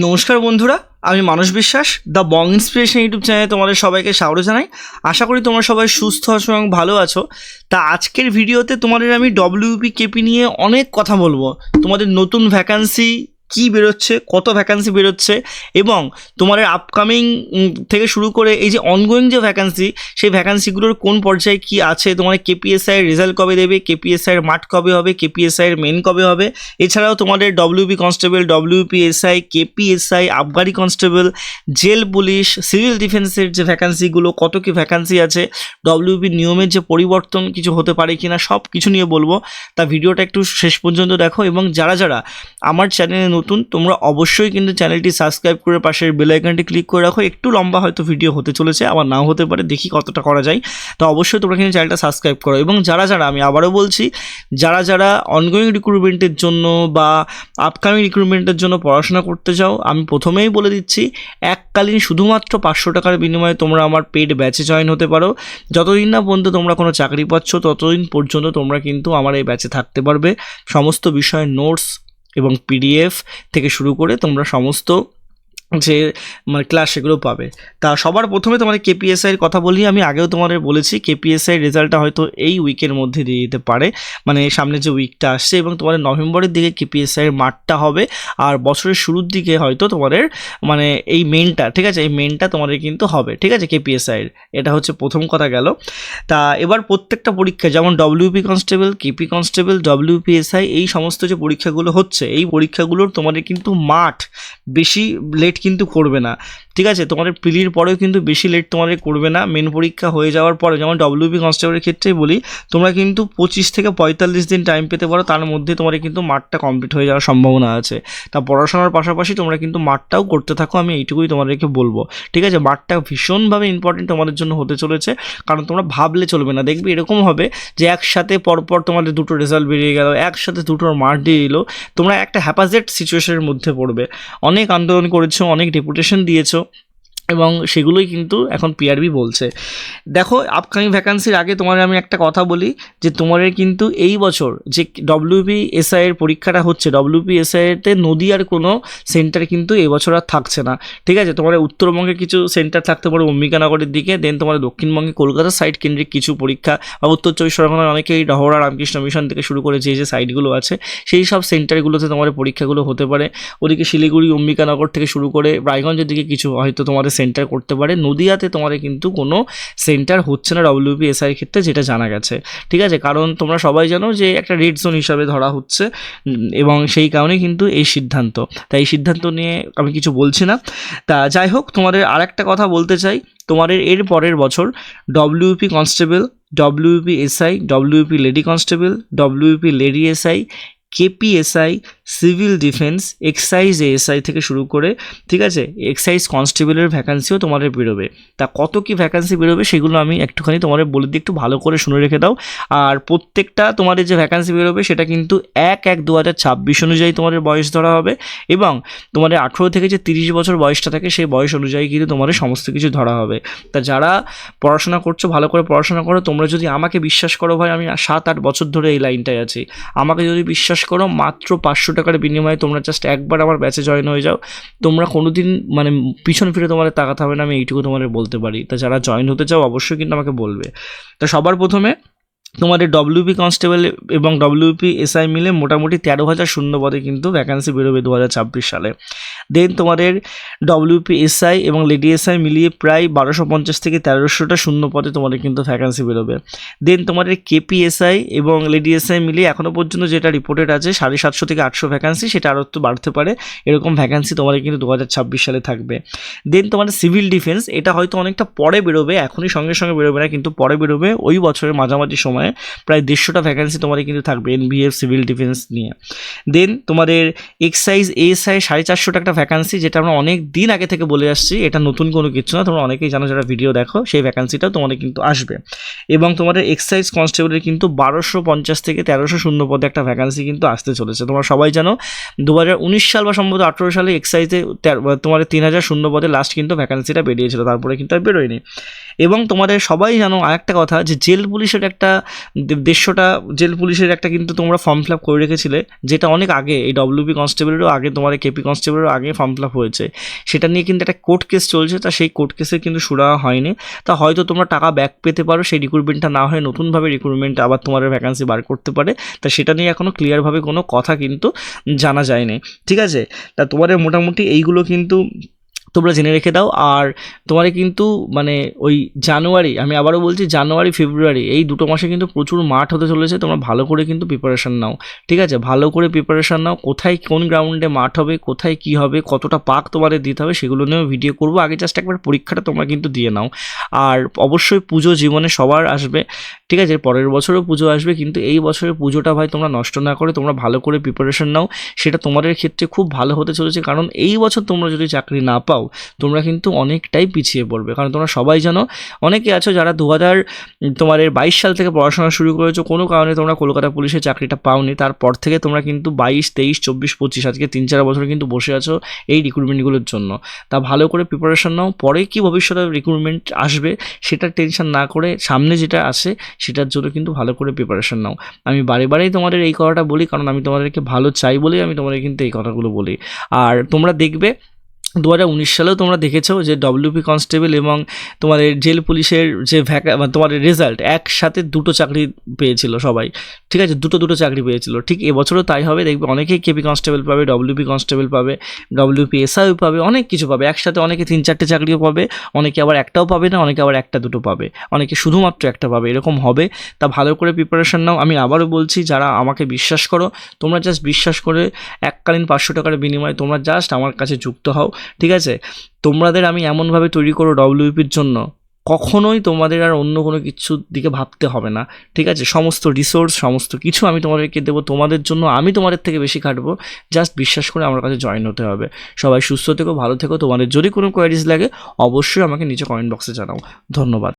নমস্কার বন্ধুরা, আমি মানুষ বিশ্বাস দ্য বং ইন্সপিরেশন ইউটিউব চ্যানেলে তোমাদের সবাইকে স্বাগত জানাই। আশা করি তোমরা সবাই সুস্থ আছো এবং ভালো আছো। তা আজকের ভিডিওতে তোমাদের আমি ডব্লিউপি কেপি নিয়ে অনেক কথা বলব। তোমাদের নতুন ভ্যাকান্সি কি বেরোচ্ছে, কত ভ্যাকান্সি বেরোচ্ছে এবং তোমাদের আপকামিং থেকে শুরু করে এই যে অনগোয়িং যে ভ্যাকান্সি সেই ভ্যাকান্সিগুলোর কোন পর্যায়ে কি আছে? তোমাদের কেপিএসআই এর রেজাল্ট কবে দেবে? কেপিএসআই এর মাঠ কবে হবে? কেপিএসআই এর মেন কবে হবে? এছাড়াও তোমাদের ডব্লিউপি কনস্টেবল ডব্লিউপিএসআই কেপিএসআই আবগারি কনস্টেবল জেল পুলিশ সিভিল ডিফেন্সের যে ভ্যাকান্সিগুলো কত কি ভ্যাকান্সি আছে? ডব্লিউপি নিয়মের যে পরিবর্তন কিছু হতে পারে কিনা সব কিছু নিয়ে বলব। তা ভিডিওটা একটু শেষ পর্যন্ত দেখো এবং যারা যারা আমার চ্যানেলে নতুন, তোমরা অবশ্যই কিন্তু চ্যানেলটি সাবস্ক্রাইব করে পাশের বেল আইকনটি ক্লিক করে রাখো। একটু লম্বা হয়তো ভিডিও হতে চলেছে, আবার নাও হতে পারে, দেখি কতটা করা যায়। তো অবশ্যই তোমরা কিন্তু চ্যানেলটা সাবস্ক্রাইব করো। এবং যারা যারা, আমি আবারও বলছি, যারা যারা অনগোয়িং রিক্রুটমেন্টের জন্য বা আপকামিং রিক্রুটমেন্টের জন্য পড়াশোনা করতে চাও, আমি প্রথমেই বলে দিচ্ছি, এককালীন শুধুমাত্র পাঁচশো টাকার বিনিময়ে তোমরা আমার পেড ব্যাচে জয়েন হতে পারো। যতদিন না পর্যন্ত তোমরা কোনো চাকরি পাচ্ছ, ততদিন পর্যন্ত তোমরা কিন্তু আমার এই ব্যাচে থাকতে পারবে। সমস্ত বিষয়ে নোটস এবং পিডিএফ থেকে শুরু করে তোমরা সমস্ত যে মানে ক্লাস সেগুলো পাবে। তা সবার প্রথমে তোমাদের কেপিএসআইয়ের কথা বলি, আমি আগেও তোমাদের বলেছি কেপিএসআই রেজাল্টটা হয়তো এই উইকের মধ্যে দিয়ে দিতে পারে। মানে সামনে যে উইকটা আসছে এবং তোমাদের নভেম্বরের দিকে কেপিএসআই এর মাঠটা হবে, আর বছরের শুরুর দিকে হয়তো তোমাদের মানে এই মেনটা ঠিক আছে? এই মেনটা তোমাদের কিন্তু হবে, ঠিক আছে? কেপিএসআই এর। এটা হচ্ছে প্রথম কথা গেল। তা এবার প্রত্যেকটা পরীক্ষা, যেমন WP constable KP constable WPSI এই সমস্ত যে পরীক্ষাগুলো হচ্ছে, এই পরীক্ষাগুলোর তোমাদের কিন্তু মাঠ বেশি লেট কিন্তু করবে না। ঠিক আছে? তোমাদের প্রিলির পরেও কিন্তু বেশি লেট তোমাদের করবে না। মেন পরীক্ষা হয়ে যাওয়ার পরে যেমন ডব্লিউপি কনস্টেবলের ক্ষেত্রেই বলি, তোমরা কিন্তু পঁচিশ থেকে পঁয়তাল্লিশ দিন টাইম পেতে পারো। তার মধ্যে তোমাদের কিন্তু মাঠটা কমপ্লিট হয়ে যাওয়ার সম্ভাবনা আছে। তা পড়াশোনার পাশাপাশি তোমরা কিন্তু মাঠটাও করতে থাকো। আমি এইটুকুই তোমাদেরকে বলব। ঠিক আছে? মাঠটা ভীষণভাবে ইম্পর্টেন্ট তোমাদের জন্য হতে চলেছে। কারণ তোমরা ভাবলে চলবে না। দেখবে এরকম হবে যে একসাথে পরপর তোমাদের দুটো রেজাল্ট বেরিয়ে গেল, একসাথে দুটোর মাঠ দিয়ে দিল। তোমরা একটা হ্যাপাজেট সিচুয়েশনের মধ্যে পড়বে। অনেক আন্দোলন করেছ অনেক ডেপুটেশন দিয়েছ। এবং সেগুলোই কিন্তু এখন পিআরবি বলছে। দেখো আপকামিং ভ্যাকান্সির আগে তোমার আমি একটা কথা বলি, যে তোমাদের কিন্তু এই বছর যে ডব্লিউপি এর পরীক্ষাটা হচ্ছে ডব্লিউপি এসআই এতে নদীয়ার কোনো সেন্টার কিন্তু এবছর আর থাকছে না। ঠিক আছে? তোমার উত্তরবঙ্গে কিছু সেন্টার থাকতে পারে অম্বিকানগরের দিকে দেন তোমার দক্ষিণবঙ্গে কলকাতা সাইড কেন্দ্রিক কিছু পরীক্ষা, বা উত্তর চব্বিশ পরগনার অনেকেই ডহরা রামকৃষ্ণ মিশন থেকে শুরু করে যে যে সাইটগুলো আছে, সেই সব সেন্টারগুলোতে তোমার পরীক্ষাগুলো হতে পারে। ওদিকে শিলিগুড়ি, অম্বিকানগর থেকে শুরু করে, রায়গঞ্জের দিকে কিছু হয়তো তোমাদের সেন্টার করতে পারে। নদিয়াতে তোমাদের কিন্তু কোনো সেন্টার হচ্ছে না ডব্লিউপি এসআই ক্ষেত্রে, যেটা জানা গেছে। ঠিক আছে? কারণ তোমরা সবাই জানো যে একটা রেড জোন হিসাবে ধরা হচ্ছে, এবং সেই কারণে কিন্তু এই সিদ্ধান্ত। তাই এই সিদ্ধান্ত নিয়ে আমি কিছু বলছি না। তা যাই হোক, তোমাদের আরেকটা কথা বলতে চাই। তোমাদের এর পরের বছর WP constable WP SI WP lady constable WP lady SI KPSI civil defence excise ASI থেকে শুরু করে, ঠিক আছে, এক্সাইজ কনস্টেবলের ভ্যাকান্সিও তোমাদের বেরোবে। তা কত কি ভ্যাকান্সি বেরোবে সেগুলো আমি একটুখানি তোমাদের বলে দিই, একটু ভালো করে শুনে রেখে দাও। আর প্রত্যেকটা তোমাদের যে ভ্যাকান্সি বেরোবে সেটা কিন্তু এক এক দু হাজার ছাব্বিশ অনুযায়ী তোমাদের বয়স ধরা হবে এবং তোমাদের আঠেরো থেকে যে তিরিশ বছর বয়সটা থাকে সেই বয়স অনুযায়ী কিন্তু তোমাদের সমস্ত কিছু ধরা হবে। তা যারা পড়াশোনা করছ, ভালো করে পড়াশোনা করো, তোমরা যদি আমাকে বিশ্বাস করো ভাই, আমি সাত আট বছর ধরে এই লাইনটায় আছি। আমাকে যদি বিশ্বাস করো, মাত্র পাঁচশো টাকার বিনিময়ে তোমরা জাস্ট একবার আমার ব্যাচে জয়েন হয়ে যাও। তোমরা কোনো দিন মানে পিছন ফিরে তোমাদের তাকাতে হবে না, আমি এইটুকু তোমাদের বলতে পারি। তা যারা জয়েন হতে চাও, অবশ্যই কিন্তু আমাকে বলবে। তা সবার প্রথমে তোমাদের ডব্লিউপি কনস্টেবল এবং ডব্লিউপি এসআই মিলে মোটামুটি তেরো হাজার শূন্য পদে কিন্তু ভ্যাকান্সি বেরোবে দু হাজার ছাব্বিশ সালে। দেন তোমাদের ডব্লিউপি এসআই এবং লেডি এসআই মিলিয়ে প্রায় বারোশো পঞ্চাশ থেকে তেরোশোটা শূন্য পদে তোমাদের কিন্তু ভ্যাকান্সি বেরোবে। দেন তোমাদের কেপিএসআই এবং লেডি এসআই মিলিয়ে এখনও পর্যন্ত যেটা রিপোর্টেড আছে সাড়ে সাতশো থেকে আটশো ভ্যাকান্সি সেটা আরও একটু বাড়তে পারে। এরকম ভ্যাকান্সি তোমাদের কিন্তু দু হাজার ছাব্বিশ সালে থাকবে। দেন তোমাদের সিভিল ডিফেন্স এটা হয়তো অনেকটা পরে বেরোবে, এখনই সঙ্গে সঙ্গে বেরোবে না, কিন্তু পরে বেরোবে ওই বছরের মাঝামাঝি সময়ে। প্রায় দেড়শোটা ভ্যাকান্সি তোমাদের কিন্তু থাকবে এনবিএফ সিভিল ডিফেন্স নিয়ে। দেন তোমাদের এক্সাইজ এএসআই সাড়ে চারশোটা একটা ভ্যাকান্সি যেটা আমরা অনেক দিন আগে থেকে বলে আসছি, এটা নতুন কোনো কিছু না। তোমরা অনেকেই জানো যারা ভিডিও দেখো, সেই ভ্যাকান্সিটাও তোমাদের কিন্তু আসবে। এবং তোমাদের এক্সাইজ কনস্টেবলের কিন্তু বারোশো পঞ্চাশ থেকে তেরোশো শূন্য পদে একটা ভ্যাকান্সি কিন্তু আসতে চলেছে। তোমরা সবাই জানো দু হাজার উনিশ সাল বা সম্ভবত আঠেরো সালে এক্সাইজে তোমাদের তিন হাজার শূন্য পদে লাস্ট কিন্তু ভ্যাকান্সিটা বেরিয়েছিল, তারপরে কিন্তু আর বেরোয়নি। এবং তোমাদের সবাই জানো আরেকটা কথা যে জেল পুলিশের একটা দেড়শোটা জেল পুলিশের একটা কিন্তু তোমরা ফর্ম ফিল আপ করে রেখেছিলে, যেটা অনেক আগে, এই ডব্লিউপি কনস্টেবলেরও আগে, তোমার কেপি কনস্টেবলেরও আগে ফর্ম ফিল আপ হয়েছে। সেটা নিয়ে কিন্তু একটা কোর্ট কেস চলছে, তা সেই কোর্ট কেসের কিন্তু সুরাহা হয়নি। তা হয়তো তোমরা টাকা ব্যাক পেতে পারো, সেই রিক্রুটমেন্টটা না হয়ে নতুনভাবে রিক্রুটমেন্ট আবার তোমার ভ্যাকান্সি বার করতে পারে। তা সেটা নিয়ে এখনও ক্লিয়ারভাবে কোনো কথা কিন্তু জানা যায়নি। ঠিক আছে? তা তোমাদের মোটামুটি এইগুলো কিন্তু তোমরা জেনে রেখে দাও। আর তোমার কিন্তু মানে ওই জানুয়ারি, আমি আবারও বলছি জানুয়ারি, ফেব্রুয়ারি, এই দুটো মাসে কিন্তু প্রচুর মাঠ হতে চলেছে। তোমরা ভালো করে কিন্তু প্রিপারেশান নাও, ঠিক আছে? ভালো করে প্রিপারেশান নাও, কোথায় কোন গ্রাউন্ডে মাঠ হবে, কোথায় কি হবে, কতটা পাক তোমাদের দিতে হবে সেগুলো নিয়েও ভিডিও করব। আগে জাস্ট একবার পরীক্ষাটা তোমরা কিন্তু দিয়ে নাও। আর অবশ্যই পুজো জীবনে সবার আসবে, ঠিক আছে? পরের বছরও পুজো আসবে, কিন্তু এই বছরের পুজোটা ভাই তোমরা নষ্ট না করে তোমরা ভালো করে প্রিপারেশান নাও। সেটা তোমাদের ক্ষেত্রে খুব ভালো হতে চলেছে। কারণ এই বছর তোমরা যদি চাকরি না পাও তোমরা কিন্তু অনেকটাই পিছিয়ে পড়বে। কারণ তোমরা সবাই জানো, অনেকে আছো যারা দু হাজার তোমাদের বাইশ সাল থেকে পড়াশোনা শুরু করেছ, কোনো কারণে তোমরা কলকাতা পুলিশের চাকরিটা পাওনি। তারপর থেকে তোমরা কিন্তু বাইশ, তেইশ, চব্বিশ, পঁচিশ, আজকে তিন চার বছর কিন্তু বসে আছো এই রিক্রুটমেন্টগুলোর জন্য। তা ভালো করে প্রিপারেশন নাও, পরে কি ভবিষ্যতে রিক্রুটমেন্ট আসবে সেটার টেনশন না করে সামনে যেটা আসে সেটার জন্য কিন্তু ভালো করে প্রিপারেশন নাও। আমি বারে বারেই তোমাদের এই কথাটা বলি, কারণ আমি তোমাদেরকে ভালো চাই বলেই আমি তোমাদের কিন্তু এই কথাগুলো বলি। আর তোমরা দেখবে দু হাজার উনিশ সালেও তোমরা দেখেছ যে ডব্লিউপি কনস্টেবল এবং তোমাদের জেল পুলিশের যে ভ্যাকা মানে তোমাদের রেজাল্ট একসাথে দুটো চাকরি পেয়েছিল সবাই। ঠিক আছে? দুটো দুটো চাকরি পেয়েছিল। ঠিক এবছরও তাই হবে। দেখবে অনেকেই কেপি কনস্টেবল পাবে ডব্লিউপি কনস্টেবল পাবে ডব্লিউপি এসআইও পাবে, অনেক কিছু পাবে। একসাথে অনেকে তিন, চারটে চাকরিও পাবে, অনেকে আবার একটাও পাবে না, অনেকে আবার একটা, দুটো পাবে। অনেকে শুধুমাত্র একটা পাবে। এরকম হবে। তা ভালো করে প্রিপারেশন নাও। আমি আবারও বলছি, যারা আমাকে বিশ্বাস করো, তোমরা জাস্ট বিশ্বাস করে এককালীন পাঁচশো টাকার বিনিময়ে তোমরা জাস্ট আমার কাছে যুক্ত হও। ঠিক আছে? তোমাদের আমি এমনভাবে তৈরি করো ডব্লিউপির জন্য, কখনোই তোমাদের আর অন্য কোনো কিছুর দিকে ভাবতে হবে না, ঠিক আছে? সমস্ত রিসোর্স সমস্ত কিছু আমি তোমাদেরকে দেবো, তোমাদের জন্য আমি তোমাদের থেকে বেশি খাটবো জাস্ট বিশ্বাস করে আমার কাছে জয়েন হতে হবে। সবাই সুস্থ থেকো, ভালো থেকো, তোমাদের যদি কোনো কোয়ারিজ লাগে, অবশ্যই আমাকে নিচে কমেন্ট বক্সে জানাও। ধন্যবাদ।